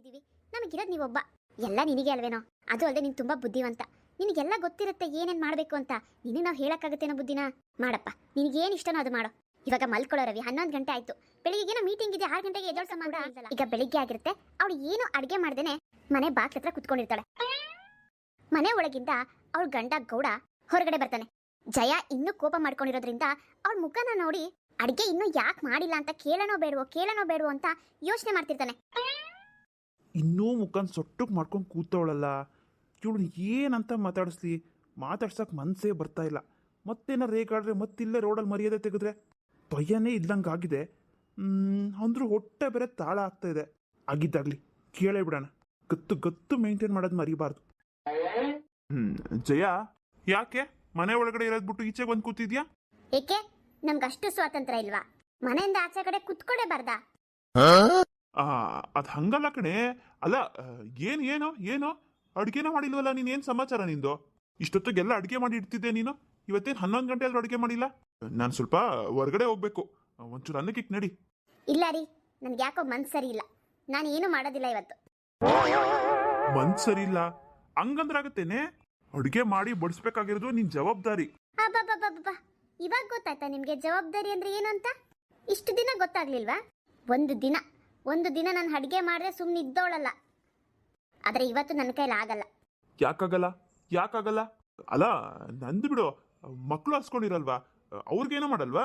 ಹುಟ್ಟಿದೀವಿ ನಮಗಿರೋದು ನೀವೊಬ್ಬ. ಎಲ್ಲ ನಿನಗೆ ಅಲ್ವೇನೋ? ಅದು ಅಲ್ಲದೆ ನೀನು ತುಂಬಾ ಬುದ್ಧಿವಂತ. ನಿನಗೆಲ್ಲ ಗೊತ್ತಿರುತ್ತೆ ಏನೇನ್ ಮಾಡ್ಬೇಕು ಅಂತ. ನಿನಗೆ ನಾವು ಹೇಳೋಕ್ಕಾಗತ್ತೇನೋ ಬುದ್ಧಿನ? ಮಾಡಪ್ಪ. ನಿನಗೇನು ಇಷ್ಟನೋ ಅದು ಮಾಡೋ. ಇವಾಗ ಮಲ್ಕೊಳ್ಳೋ ರವಿ ಹನ್ನೊಂದು ಗಂಟೆ ಆಯ್ತು. ಬೆಳಿಗ್ಗೆ ಏನೋ ಮೀಟಿಂಗ್ ಇದೆ ಆರು ಗಂಟೆಗೆ ಎದೋಳ್ ಸಂಬಂಧ ಈಗ ಬೆಳಿಗ್ಗೆ ಆಗಿರುತ್ತೆ. ಅವಳು ಏನು ಅಡ್ಗೆ ಮಾಡ್ದೇನೆ ಮನೆ ಬಾಕ್ಲ ಹತ್ರ ಕುತ್ಕೊಂಡಿರ್ತಾಳೆ. ಮನೆ ಒಳಗಿಂದ ಅವಳ ಗಂಡ ಗೌಡ ಹೊರಗಡೆ ಬರ್ತಾನೆ. ಜಯ ಇನ್ನೂ ಕೋಪ ಮಾಡ್ಕೊಂಡಿರೋದ್ರಿಂದ ಅವಳ ಮುಖನ ನೋಡಿ ಅಡ್ಗೆ ಇನ್ನೂ ಯಾಕೆ ಮಾಡಿಲ್ಲ ಅಂತ ಕೇಳನೋ ಬೇಡವೋ ಕೇಳನೋ ಬೇಡವೋ ಅಂತ ಯೋಚನೆ ಮಾಡ್ತಿರ್ತಾನೆ. ಇನ್ನೂ ಮುಖನ್ ಸೊಟ್ಟಕ್ಕೆ ಮಾಡ್ಕೊಂಡು ಕೂತವಳಲ್ಲ. ಇವಳು ಏನಂತ ಮಾತಾಡಿಸ್ಲಿ? ಮಾತಾಡ್ಸೋಕೆ ಮನಸ್ಸೇ ಬರ್ತಾ ಇಲ್ಲ. ಮತ್ತೇನ ರೇಗಾಡ್ರೆ ಮತ್ತಿಲ್ಲೇ ರೋಡಲ್ಲಿ ಮರ್ಯಾದೆ ತೆಗೆದ್ರೆ? ಭಯನೇ ಇದ್ದಂಗೆ ಆಗಿದೆ. ಅಂದ್ರೂ ಹೊಟ್ಟೆ ಬೇರೆ ತಾಳ ಆಗ್ತಾ ಇದೆ. ಆಗಿದ್ದಾಗ್ಲಿ ಕೇಳೇ ಬಿಡೋಣ. ಗತ್ತು ಗತ್ತು ಮೇಂಟೈನ್ ಮಾಡೋದು ಮರಿಬಾರ್ದು. ಹ್ಮ್ ಜಯ? ಯಾಕೆ? ಮನೆ ಒಳಗಡೆ ಇರೋದ್ ಬಿಟ್ಟು ಈಚೆಗೆ ಬಂದು ಕೂತಿದ್ಯಾ? ಏಕೆ? ನಮ್ಗೆ ಅಷ್ಟು ಸ್ವಾತಂತ್ರ್ಯ ಇಲ್ವಾ? ಮನೆಯಿಂದ ಆಚೆ ಕಡೆ ಕುತ್ಕೊಳ್ಳೇ ಬಾರ್ದಾ? ಅದು ಹಂಗಲ್ಲ ಕಣೆ. ಅಲ್ಲ ಏನು ಏನ್ ಏನೋ? ಅಡುಗೆನ ಮಾಡಿಲ್ವಲ್ಲ ನೀನು? ಏನು ಸಮಾಚಾರ ನಿಂದು? ಇಷ್ಟೊತ್ತಿಗೆಲ್ಲ ಅಡುಗೆ ಮಾಡಿ ಇಡ್ತಿದ್ದೆ ನೀನು? ಇವತ್ತೇನು ಹನ್ನೊಂದು ಗಂಟೆ ಅಡುಗೆ ಮಾಡಿಲ್ಲ? ನಾನು ಸ್ವಲ್ಪ ಹೊರಗಡೆ ಹೋಗ್ಬೇಕು. ಒಂಚೂರು ಅನ್ನಕ್ಕೆ ನಡಿ. ಇಲ್ಲ ರೀ ನನ್ಗೆ ಯಾಕೋ ಮನ್ಸು ಸರಿ ಇಲ್ಲ. ನಾನು ಏನು ಮಾಡೋದಿಲ್ಲ ಇವತ್ತು. ಮನ್ಸು ಸರಿ ಇಲ್ಲ? ಹಂಗಂದ್ರಾಗತ್ತೇನೆ ಅಡುಗೆ ಮಾಡಿ ಬಡಿಸ್ಬೇಕಾಗಿರೋದು ನಿನ್ ಜವಾಬ್ದಾರಿ. ಅಬ್ಬಬ್ಬಬ್ಬಬ್ಬ! ಇವಾಗ ಗೊತ್ತಾಯ್ತಾ ನಿಮ್ಗೆ ಜವಾಬ್ದಾರಿ ಅಂದ್ರೆ ಏನು ಅಂತ? ಇಷ್ಟು ದಿನ ಗೊತ್ತಾಗ್ಲಿಲ್ವಾ? ಒಂದು ದಿನ. ಒಂದು ದಿನ ನಾನು ಅಡುಗೆ ಮಾಡಿದ್ರೆ ಸುಮ್ಮನೆ ಇದ್ದೋಳಲ್ಲ. ಆದರೆ ಇವತ್ತು ನನ್ನ ಕೈಲಿ ಆಗಲ್ಲ. ಯಾಕಾಗಲ್ಲ? ಯಾಕಾಗಲ್ಲ? ಅಲ್ಲ ನಂದು ಬಿಡು ಮಕ್ಕಳು ಹಸ್ಕೊಂಡಿರಲ್ವಾ? ಅವ್ರಿಗೇನೋ ಮಾಡಲ್ವಾ?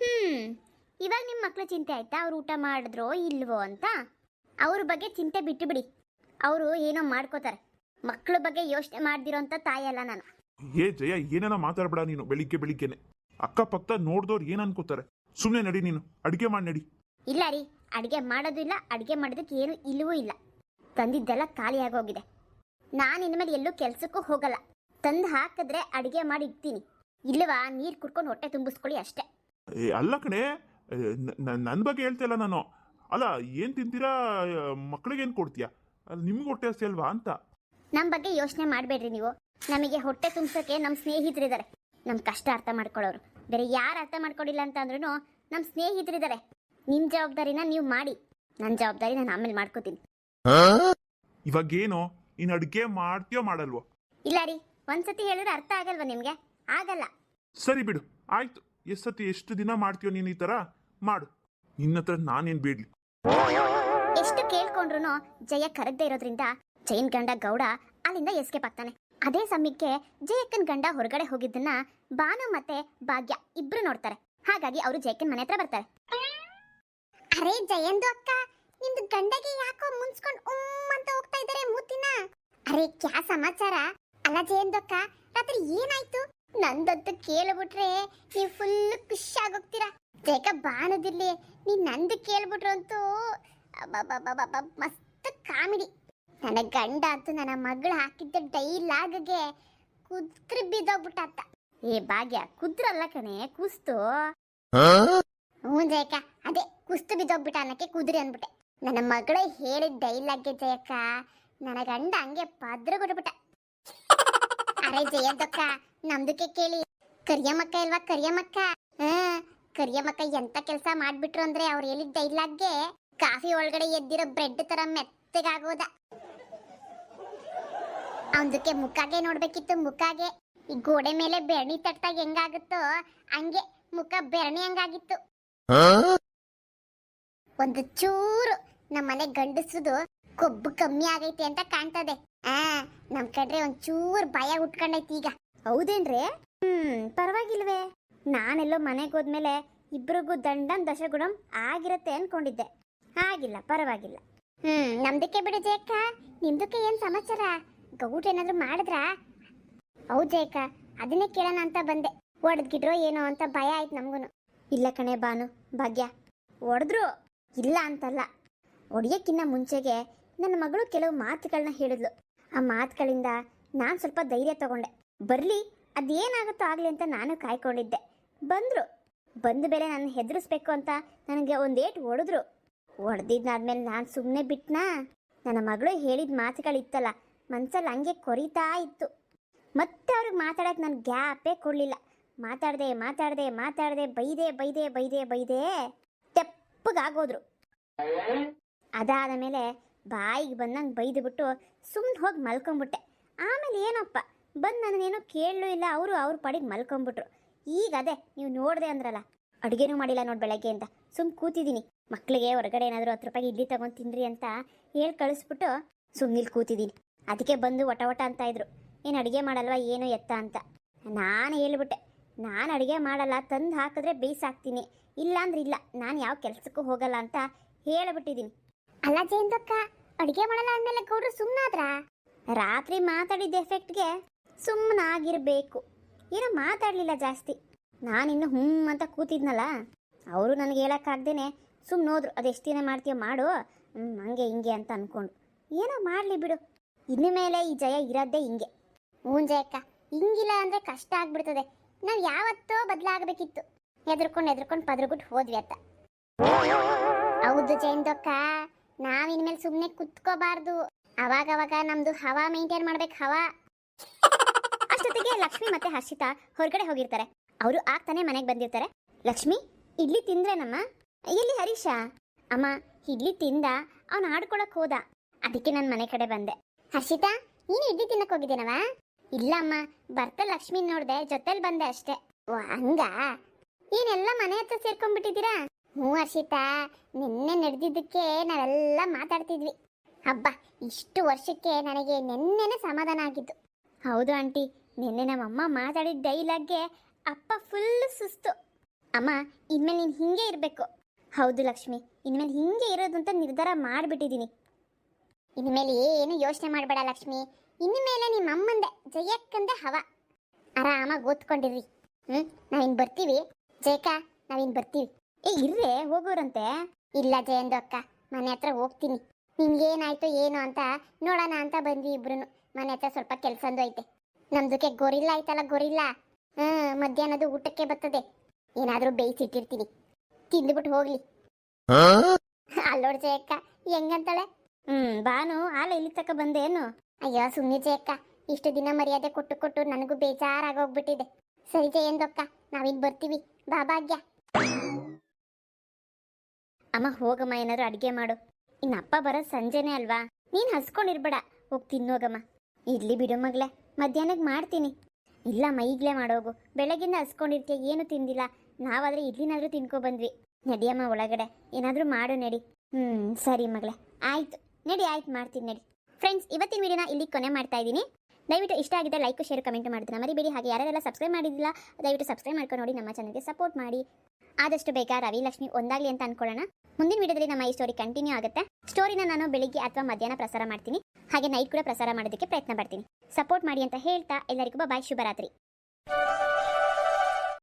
ಹ್ಮ್ ಇವಾಗ ನಿಮ್ಮ ಮಕ್ಳ ಚಿಂತೆ ಆಯ್ತಾ? ಅವ್ರು ಊಟ ಮಾಡಿದ್ರೋ ಇಲ್ವೋ ಅಂತ? ಅವ್ರ ಬಗ್ಗೆ ಚಿಂತೆ ಬಿಟ್ಟು ಬಿಡಿ ಅವರು ಏನೋ ಮಾಡ್ಕೋತಾರೆ. ಮಕ್ಕಳ ಬಗ್ಗೆ ಯೋಚನೆ ಮಾಡ್ದಿರೋ ಅಂತ ಅಲ್ಲ ನಾನು. ಏ ಜಯ ಏನೇನೋ ಮಾತಾಡ್ಬೇಡ ನೀನು ಬೆಳಿಗ್ಗೆ ಬೆಳಿಗ್ಗೆನೆ. ಅಕ್ಕಪಕ್ಕ ನೋಡ್ದವ್ರು ಏನ್ ಅನ್ಕೋತಾರೆ? ಸುಮ್ಮನೆ ನಡಿ ನೀನು ಅಡುಗೆ ಮಾಡಿ ನಡಿ. ಇಲ್ಲ ರೀ ಅಡುಗೆ ಮಾಡೋದು ಇಲ್ಲ ಅಡುಗೆ ಮಾಡೋದಕ್ಕೆ ಏನು ಇಲ್ಲವೂ ಇಲ್ಲ. ತಂದಿದ್ದೆಲ್ಲ ಖಾಲಿಯಾಗಿ ಹೋಗಿದೆ ನಾನು ಇನ್ಮೇಲೆ ಎಲ್ಲೂ ಕೆಲಸಕ್ಕೂ ಹೋಗಲ್ಲ. ತಂದು ಹಾಕಿದ್ರೆ ಅಡುಗೆ ಮಾಡಿ ಇಡ್ತೀನಿ. ಇಲ್ಲವಾ ನೀರು ಕುಡ್ಕೊಂಡು ಹೊಟ್ಟೆ ತುಂಬಿಸ್ಕೊಳ್ಳಿ ಅಷ್ಟೇ. ಏ ಅಲ್ಲ ಕಣೆ ನನ್ನ ಬಗ್ಗೆ ಹೇಳ್ತಿಲ್ಲ ನಾನು. ಅಲ್ಲ ಏನು ತಿಂತೀರಾ ಮಕ್ಕಳಿಗೆ ಏನ್ ಕೊಡ್ತೀಯಾ? ಅಲ್ಲಿ ನಿಮ್ಗೆ ಹೊಟ್ಟೆ ಹಸಿ ಅಲ್ವಾ ಅಂತ. ನಮ್ಮ ಬಗ್ಗೆ ಯೋಚನೆ ಮಾಡಬೇಡ್ರಿ ನೀವು. ನಮಗೆ ಹೊಟ್ಟೆ ತುಂಬಿಸೋಕೆ ನಮ್ಮ ಸ್ನೇಹಿತರಿದ್ದಾರೆ ನಮ್ಮ ಕಷ್ಟ ಅರ್ಥ ಮಾಡ್ಕೊಳ್ಳೋರು. ಬೇರೆ ಯಾರು ಅರ್ಥ ಮಾಡ್ಕೊಂಡಿಲ್ಲ ಅಂತಂದ್ರೂ ನಮ್ಮ ಸ್ನೇಹಿತರಿದ್ದಾರೆ ನಿಮ್ಮ ಜವಾಬ್ದಾರಿನ ನೀವು ಮಾಡಿ. ನನ್ನ ಜವಾಬ್ದಾರಿ ನಾನು ಆಮೇಲೆ ಮಾಡ್ಕೋತೀನಿ. ಇವಾಗ ಏನು ಇನ್ ಅಡ್ಗೆ ಮಾಡ್ತೀಯೋ ಮಾಡಲ್ವೋ? ಇಲ್ಲ ರೀ ಒಂದ್ಸತಿ ಹೇಳಿದ್ರೆ ಅರ್ಥ ಆಗಲ್ವಾ ನಿಮಗೆ? ಆಗಲ್ಲ. ಸರಿ ಬಿಡು. ಆಯ್ತು. ಎಷ್ಟ್ ಸತಿ ಎಷ್ಟು ದಿನ ಮಾಡ್ತೀಯೋ ನೀನು ಈ ತರ? ಮಾಡು. ನಿನ್ನ ಹತ್ರ ನಾನೇನ್ ಬೇಡಲಿ. ಎಷ್ಟು ಕೇಳ್ಕೊಂಡ್ರು ಜಯ ಕರಗದೆ ಇರೋದ್ರಿಂದ ಜೈನ್ ಗಂಡ ಗೌಡ ಅಲ್ಲಿಂದ ಎಸ್ಕೇಪ್ ಆಗ್ತಾನೆ. ಅದೇ ಸಮಯಕ್ಕೆ ಜಯಕ್ಕನ್ ಗಂಡ ಹೊರಗಡೆ ಹೋಗಿದ್ದನ್ನ ಬಾನು ಮತ್ತೆ ಭಾಗ್ಯ ಇಬ್ರು ನೋಡ್ತಾರೆ. ಹಾಗಾಗಿ ಅವರು ಜಯಕ್ಕನ್ ಮನೆ ಹತ್ರ ಬರ್ತಾರೆ. ಅರೆ ಜಯಂದು ಅಕ್ಕ, ನಿಮ್ದು ಗಂಡಗೆ ಯಾಕೋ ಮುನ್ಸ್ಕೊಂಡ್ ಉಮ್ ಅಂತ ಹೋಗ್ತಾ ಇದಾರೆ ಮೂತಿನ? ಅರೆ ಕ್ಯಾ ಸಮಾಚಾರ? ಅಲ್ಲ ಜಯಂದು ಅಕ್ಕ, ರಾತ್ರಿ ಏನಾಯ್ತು? ನಂದಂತೂ ಕೇಳ್ಬಿಟ್ರೆ ನೀವು ಫುಲ್ ಖುಷಿ ಆಗೋಗ್ತೀರಾ ಜಯಕ ಬಾಣದಿರ್ಲಿ, ನೀನ್ ನಂದು ಕೇಳ್ಬಿಟ್ರು ಅಂತೂ ಮಸ್ತ್ ಕಾಮಿಡಿ. ನನ್ನ ಗಂಡ ಅಂತೂ ನನ್ನ ಮಗಳು ಹಾಕಿದ್ದ ಡೈಲಾಗ್ಗೆ ಕುದ್ರಿ ಬಿದ್ದೋಗ್ಬಿಟ್ಟ ಏ ಭಾಗ್ಯ, ಕುದ್ರಲ್ಲ ಕಣೆ, ಕುಸ್ತು. ಹ್ಞೂ ಜಯಕ್ಕ, ಅದೇ ಕುಸ್ತು ಬಿದ್ದೋಗ್ಬಿಟ್ಟ ಅನ್ನಕ್ಕೆ ಕುದುರೆ ಅಂದ್ಬಿಟ್ಟೆ. ನನ್ನ ಮಗಳೇ ಹೇಳಿದ ಡೈಲಾಗ್ಗೆ ಜಯಕ್ಕ, ನನ್ನ ಗಂಡ ಹಂಗೆ ಪದ್ರ ಕೊಟ್ಬಿಟ್ಟ ಅರೆ ಜಯದಕ್ಕ ನಮ್ದಕ್ಕೆ ಕೇಳಿ. ಕರಿಯಮ್ಮಕ್ಕ ಇಲ್ವಾ ಕರಿಯಮ್ಮಕ್ಕ? ಹ್ಮ್ ಕರಿಯಮ್ಮಕ್ಕ ಎಂತ ಕೆಲಸ ಮಾಡ್ಬಿಟ್ರು ಅಂದ್ರೆ ಅವ್ರು ಹೇಳಿದ ಡೈಲಾಗ್ಗೆ ಕಾಫಿ ಒಳಗಡೆ ಎದ್ದಿರೋ ಬ್ರೆಡ್ ತರ ಮೆತ್ತಗಾಗೋದ. ಅವನದಕ್ಕೆ ಮುಖಾಗೆ ನೋಡ್ಬೇಕಿತ್ತು, ಮುಖಾಗೆ. ಈ ಗೋಡೆ ಮೇಲೆ ಬೆರಣಿ ತಟ್ಟಾಗ ಹೆಂಗಾಗುತ್ತೋ, ಹಂಗೆ ಮುಖ ಬೆರಣಿ ಹಂಗಾಗಿತ್ತು. ಒಂದು ಚೂರು ನಮ್ಮನೆ ಗಂಡಸದು ಕೊಬ್ಬು ಕಮ್ಮಿ ಆಗೈತೆ ಅಂತ ಕಾಣ್ತದೆ. ಆ, ನಮ್ ಕಡ್ರೆ ಒಂದ್ ಚೂರು ಭಯ ಉಟ್ಕೊಂಡೈತಿ ಈಗ. ಹೌದೇನ್ರಿ? ಹ್ಮ್, ಪರವಾಗಿಲ್ವೇ. ನಾನೆಲ್ಲೋ ಮನೆಗೆ ಹೋದ್ಮೇಲೆ ಇಬ್ರಿಗೂ ದಂಡನ್ ದಶಗುಣಂ ಆಗಿರತ್ತೆ ಅನ್ಕೊಂಡಿದ್ದೆ. ಆಗಿಲ್ಲ, ಪರವಾಗಿಲ್ಲ. ಹ್ಮ್, ನಮ್ದಕ್ಕೆ ಬಿಡು ಜಯಕ್ಕ. ನಿಮ್ದಕ್ಕೆ ಏನ್ ಸಮಾಚಾರ? ಗೌಟ್ ಏನಾದ್ರು ಮಾಡಿದ್ರಾ? ಹೌದ್ ಜಯಕ್ಕ, ಅದನ್ನೇ ಕೇಳೋಣ ಅಂತ ಬಂದೆ. ಹೊಡೆದ್ಗಿಡ್ರೋ ಏನೋ ಅಂತ ಭಯ ಆಯ್ತು ನಮ್ಗೂನು. ಇಲ್ಲ ಕಣೆ ಬಾನು ಭಾಗ್ಯ. ಹೊಡೆದ್ರು? ಇಲ್ಲ ಅಂತಲ್ಲ. ಹೊಡಿಯೋಕ್ಕಿಂತ ಮುಂಚೆಗೆ ನನ್ನ ಮಗಳು ಕೆಲವು ಮಾತುಗಳನ್ನ ಹೇಳಿದ್ಲು. ಆ ಮಾತುಗಳಿಂದ ನಾನು ಸ್ವಲ್ಪ ಧೈರ್ಯ ತಗೊಂಡೆ. ಬರಲಿ, ಅದೇನಾಗುತ್ತೋ ಆಗಲಿ ಅಂತ ನಾನು ಕಾಯ್ಕೊಂಡಿದ್ದೆ. ಬಂದರು. ಬಂದ ಮೇಲೆ ನಾನು ಹೆದರಿಸ್ಬೇಕು ಅಂತ ನನಗೆ ಒಂದೇಟು ಹೊಡೆದ್ರು. ಹೊಡೆದಿದ್ದಾದ್ಮೇಲೆ ನಾನು ಸುಮ್ಮನೆ ಬಿಟ್ನಾ? ನನ್ನ ಮಗಳು ಹೇಳಿದ ಮಾತುಗಳಿತ್ತಲ್ಲ ಮನಸ್ಸಲ್ಲಿ ಹಂಗೆ ಕೊರಿತಾ ಇತ್ತು. ಮತ್ತೆ ಅವ್ರಿಗೆ ಮಾತಾಡೋಕೆ ನಾನು ಗ್ಯಾಪೇ ಕೊಡಲಿಲ್ಲ. ಮಾತಾಡ್ದೆ, ಮಾತಾಡದೆ ಮಾತಾಡದೆ, ಬೈದೆ ಬೈದೆ ಬೈದೆ ಬೈದೆ, ತೆಪ್ಪಗಾಗೋದ್ರು. ಅದಾದ ಮೇಲೆ ಬಾಯಿಗೆ ಬಂದಂಗೆ ಬೈದುಬಿಟ್ಟು ಸುಮ್ಮನೆ ಹೋಗಿ ಮಲ್ಕೊಂಬಿಟ್ಟೆ. ಆಮೇಲೆ ಏನಪ್ಪ, ಬಂದು ನನಗೇನೋ ಕೇಳಲೂ ಇಲ್ಲ, ಅವರು ಅವ್ರ ಪಾಡಿಗೆ ಮಲ್ಕೊಂಬಿಟ್ರು. ಈಗ ಅದೇ, ನೀವು ನೋಡಿದೆ ಅಂದ್ರಲ್ಲ, ಅಡುಗೆನೂ ಮಾಡಿಲ್ಲ ನೋಡಿ ಬೆಳಗ್ಗೆ ಅಂತ. ಸುಮ್ಮನೆ ಕೂತಿದ್ದೀನಿ ಮಕ್ಕಳಿಗೆ ಹೊರಗಡೆ ಏನಾದರೂ ಹತ್ತು ರೂಪಾಯಿ ಇಡ್ಲಿ ತಗೊಂಡು ತಿನ್ರಿ ಅಂತ ಹೇಳಿ ಕಳಿಸ್ಬಿಟ್ಟು ಸುಮ್ಮನಿಲ್ಲಿ ಕೂತಿದ್ದೀನಿ ಅದಕ್ಕೆ ಬಂದು ಒಟ ಒಟ ಅಂತ ಇದ್ರು. ಏನು ಅಡುಗೆ ಮಾಡಲ್ವಾ, ಏನು ಎತ್ತ ಅಂತ. ನಾನು ಹೇಳ್ಬಿಟ್ಟೆ ನಾನು ಅಡುಗೆ ಮಾಡಲ್ಲ ತಂದು ಹಾಕಿದ್ರೆ ಬೇಯಿಸಾಕ್ತೀನಿ ಇಲ್ಲಾಂದ್ರೆ ಇಲ್ಲ ನಾನು ಯಾವ ಕೆಲಸಕ್ಕೂ ಹೋಗಲ್ಲ ಅಂತ ಹೇಳಿಬಿಟ್ಟಿದ್ದೀನಿ ಅಲ್ಲ ಜಯಂತಕ್ಕ ಅಡುಗೆ ಮಾಡಲ್ಲ ಅಂದಮೇಲೆ ಗೌಡ್ರು ಸುಮ್ಮನಾದ್ರಾ ರಾತ್ರಿ ಮಾತಾಡಿದ ಎಫೆಕ್ಟ್ಗೆ ಸುಮ್ಮನಾಗಿರಬೇಕು ಏನೋ ಮಾತಾಡಲಿಲ್ಲ ಜಾಸ್ತಿ. ನಾನಿನ್ನು ಹ್ಞೂ ಅಂತ ಕೂತಿದ್ನಲ್ಲ ಅವರು ನನಗೆ ಹೇಳೋಕ್ಕಾಗ್ದೇ ಸುಮ್ಮನೆ ಹೋದ್ರು ಅದೆಷ್ಟು ದಿನ ಮಾಡ್ತೀಯೋ ಮಾಡು ಹ್ಞೂ ಹಂಗೆ ಹಿಂಗೆ ಅಂತ ಅಂದ್ಕೊಂಡು ಏನೋ ಮಾಡಲಿ ಬಿಡು. ಇನ್ನು ಮೇಲೆ ಈ ಜಯ ಇರೋದೇ ಹಿಂಗೆ. ಹ್ಞೂ ಜಯಕ್ಕ ಹಿಂಗಿಲ್ಲ ಅಂದರೆ ಕಷ್ಟ ಆಗ್ಬಿಡ್ತದೆ. ನಾವು ಯಾವತ್ತೋ ಬದಲಾಗಬೇಕಿತ್ತು. ಹೆದರ್ಕೊಂಡು ಹೆದರ್ಕೊಂಡು ಪದ್ರಗುಟ್ಟು ಹೋದ್ವಿ ಅಂತ ಹೌದು ಜಯಂತಕ್ಕ ನಾವಿನ್ಮೇಲೆ ಸುಮ್ಮನೆ ಕುತ್ಕೋಬಾರ್ದು. ಅವಾಗ ಅವಾಗ ನಮ್ದು ಹವಾ ಮೇಂಟೈನ್ ಮಾಡ್ಬೇಕು ಹವಾ. ಅಷ್ಟೊತ್ತಿಗೆ ಲಕ್ಷ್ಮಿ ಮತ್ತೆ ಹರ್ಷಿತಾ ಹೊರಗಡೆ ಹೋಗಿರ್ತಾರೆ. ಅವರು ಆಗ್ತಾನೆ ಮನೆಗೆ ಬಂದಿರ್ತಾರೆ. ಲಕ್ಷ್ಮಿ, ಇಡ್ಲಿ ತಿಂದ್ರೇನಮ್ಮ? ಎಲ್ಲಿ ಹರೀಶ? ಅಮ್ಮ, ಇಡ್ಲಿ ತಿಂದ, ಅವನು ಆಡ್ಕೊಳಕ್ ಹೋದ. ಅದಕ್ಕೆ ನಾನು ಮನೆ ಕಡೆ ಬಂದೆ. ಹರ್ಷಿತಾ, ನೀನು ಇಡ್ಲಿ ತಿನ್ನಕ್ ಹೋಗಿದ್ದೀನವ? ಇಲ್ಲ ಬರ್ತ ಬರ್ತಾ ಲಕ್ಷ್ಮಿ ನೋಡ್ದೆ, ಜೊತೆಲ್ ಬಂದೆ ಅಷ್ಟೇ. ಓ, ಹಂಗ? ಏನೆಲ್ಲ ಮನೆ ಹತ್ರ ಸೇರ್ಕೊಂಡ್ಬಿಟ್ಟಿದ್ದೀರಾ? ಹ್ಞೂ, ಹರ್ಷಿತಾ, ನಿನ್ನೆ ನಡೆದಿದ್ದಕ್ಕೆ ನಾವೆಲ್ಲ ಮಾತಾಡ್ತಿದ್ವಿ. ಹಬ್ಬ, ಇಷ್ಟು ವರ್ಷಕ್ಕೆ ನನಗೆ ನಿನ್ನೆನೆ ಸಮಾಧಾನ ಆಗಿದ್ದು. ಹೌದು ಆಂಟಿ, ನಿನ್ನೆ ನಮ್ಮಮ್ಮ ಮಾತಾಡಿದ ಡೈಲಾಗ್ಗೆ ಅಪ್ಪ ಫುಲ್ ಸುಸ್ತು. ಅಮ್ಮ, ಇನ್ಮೇಲೆ ನೀನು ಹಿಂಗೆ ಇರಬೇಕು. ಹೌದು ಲಕ್ಷ್ಮಿ, ಇನ್ಮೇಲೆ ಹಿಂಗೆ ಇರೋದು ಅಂತ ನಿರ್ಧಾರ ಮಾಡಿಬಿಟ್ಟಿದ್ದೀನಿ. ಇನ್ಮೇಲೆ ಏನು ಯೋಚನೆ ಮಾಡಬೇಡ ಲಕ್ಷ್ಮಿ. ಇನ್ಮೇಲೆ ನಿಮ್ಮ ಅಮ್ಮಂದೆ ಜಯಕ್ಕಂದೆ ಹವ. ಆರಾಮಾಗಿ ಓದ್ಕೊಂಡಿರ್ರಿ ಹ್ಮ್ ನಾವಿನ್ ಬರ್ತೀವಿ. ಜಯಕ ನಾವಿನ್ ಬರ್ತೀವಿ. ಏ ಇರ್ರೆ ಹೋಗೋರಂತೆ. ಇಲ್ಲ ಜಯಂದು ಅಕ್ಕ ಮನೆ ಹತ್ರ ಹೋಗ್ತೀನಿ. ನಿಮ್ಗೇನಾಯ್ತು ಏನು ಅಂತ ನೋಡೋಣ ಅಂತ ಬಂದ್ವಿ ಇಬ್ರು ಮನೆ ಹತ್ರ ಸ್ವಲ್ಪ ಕೆಲ್ಸಂದು ಐತೆ. ನಮ್ದಕ್ಕೆ ಗೊರಿಲ್ಲ ಐತಲ್ಲ ಗೊರಿಲ್ಲ. ಹ್ಮ್ ಮಧ್ಯಾಹ್ನದ ಊಟಕ್ಕೆ ಬರ್ತದೆ. ಏನಾದ್ರೂ ಬೇಯಿಸಿಟ್ಟಿರ್ತೀನಿ. ತಿಂದ್ಬಿಟ್ಟು ಹೋಗ್ಲಿ. ಅಲ್ಲೋಡ್ ಜಯಕ್ಕ ಹೆಂಗಂತಾಳೆ? ಹ್ಮ್ ಬಾನು ಆಲ ಇಲ್ಲಿ ತಕ ಬಂದೇನು ಅಯ್ಯೋ ಸುಮ್ಮನೆ ಜಯಕ್ಕ ಇಷ್ಟು ದಿನ ಮರ್ಯಾದೆ ಕೊಟ್ಟು ಕೊಟ್ಟು ನನಗೂ ಬೇಜಾರಾಗೋಗ್ಬಿಟ್ಟಿದೆ. ಸರಿ ಜಯಂದಕ್ಕ ನಾವಿನ್ ಬರ್ತೀವಿ. ಬಾಬಾಗ್ಯ ಅಮ್ಮ, ಹೋಗಮ್ಮ, ಏನಾದ್ರು ಅಡಿಗೆ ಮಾಡು. ಇನ್ನ ಅಪ್ಪ ಬರೋ ಸಂಜೆನೇ ಅಲ್ವಾ? ನೀನ್ ಹಸ್ಕೊಂಡಿರ್ಬೇಡ. ಹೋಗಿ ತಿನ್ನೋಗಮ್ಮ. ಇಡ್ಲಿ ಬಿಡು ಮಗ್ಲೆ ಮಧ್ಯಾಹ್ನಕ್ಕೆ ಮಾಡ್ತೀನಿ. ಇಲ್ಲಮ್ಮ ಮೈಗ್ಲೆ ಮಾಡೋಗು. ಬೆಳಗಿಂದ ಹಸ್ಕೊಂಡಿರ್ತೀಯ, ಏನು ತಿಂದಿಲ್ಲ. ನಾವಾದ್ರೆ ಇಡ್ಲಿನಾದ್ರೂ ತಿನ್ಕೊ ಬಂದ್ವಿ ನಡಿಯಮ್ಮ ಒಳಗಡೆ. ಏನಾದರೂ ಮಾಡು, ನಡಿ. ಹ್ಮ್, ಸರಿ ಮಗಳೇ. ಆಯ್ತು. ನಡಿ, ಆಯ್ತು, ಮಾಡ್ತೀನಿ, ನಡಿ. ಫ್ರೆಂಡ್ಸ್ ಇವತ್ತಿನ ವಿಡಿಯೋನ ಇಲ್ಲಿ ಕೊನೆ ಮಾಡ್ತಾ ಇದ್ದೀನಿ. ದಯವಿಟ್ಟು ಇಷ್ಟ ಆಗಿದ್ದರೆ ಲೈಕ್ ಶೇರ್ ಕಮೆಂಟ್ ಮಾಡ್ತೀನಿ ಮರಿಬೇಡಿ, ಹಾಗೆ ಯಾರೆಲ್ಲ ಸಬ್ಸ್ಕ್ರೈಬ್ ಮಾಡಿದಿಲ್ಲ ದಯವಿಟ್ಟು ಸಬ್ಸ್ಕ್ರೈಬ್ ಮಾಡ್ಕೊಂಡು ನೋಡಿ, ನಮ್ಮ ಚಾನಲ್ಗೆ ಸಪೋರ್ಟ್ ಮಾಡಿ. ಆದಷ್ಟು ಬೇಗ ರವಿ, ಲಕ್ಷ್ಮಿ ಒಂದಾಗಲಿ ಅಂತ ಅನ್ಕೊಳ್ಳೋಣ. ಮುಂದಿನ ವಿಡಿಯೋದಲ್ಲಿ ನಮ್ಮ ಈ ಸ್ಟೋರಿ ಕಂಟಿನ್ಯೂ ಆಗುತ್ತೆ. ಸ್ಟೋರಿನ ನಾನು ಬೆಳಿಗ್ಗೆ ಅಥವಾ ಮಧ್ಯಾಹ್ನ ಪ್ರಸಾರ ಮಾಡ್ತೀನಿ. ಹಾಗೆ ನೈಟ್ ಕೂಡ ಪ್ರಸಾರ ಮಾಡೋದಕ್ಕೆ ಪ್ರಯತ್ನ ಪಡ್ತೀನಿ. ಸಪೋರ್ಟ್ ಮಾಡಿ ಅಂತ ಹೇಳ್ತಾ, ಎಲ್ಲರಿಗೂ ಬಾಯ್ ಶುಭರಾತ್ರಿ.